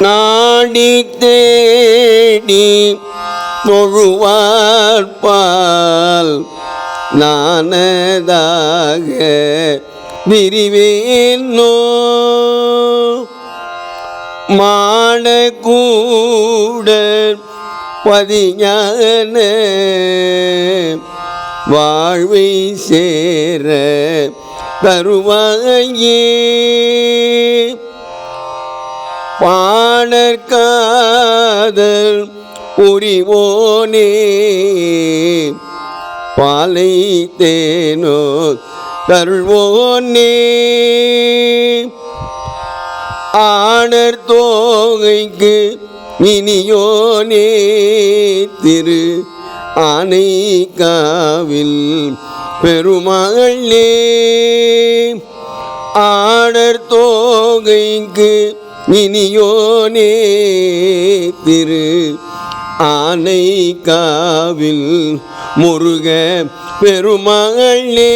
நாடி தேடி தொழுவார்பால் நானதாக விரிவேனோ? மாடக்கூட பதிஞான வாழ்வை சேர தருவாயே. பாடற்காதல் உரிவோனே பாலை தேனோ தருள்வோனே ஆடர் தோகைக்கு இனியோனே. திரு ஆனை காவில் பெருமகளே ஆடர் தோகைக்கு இனியோனே திரு ஆனை காவில் முருக பெருமகளே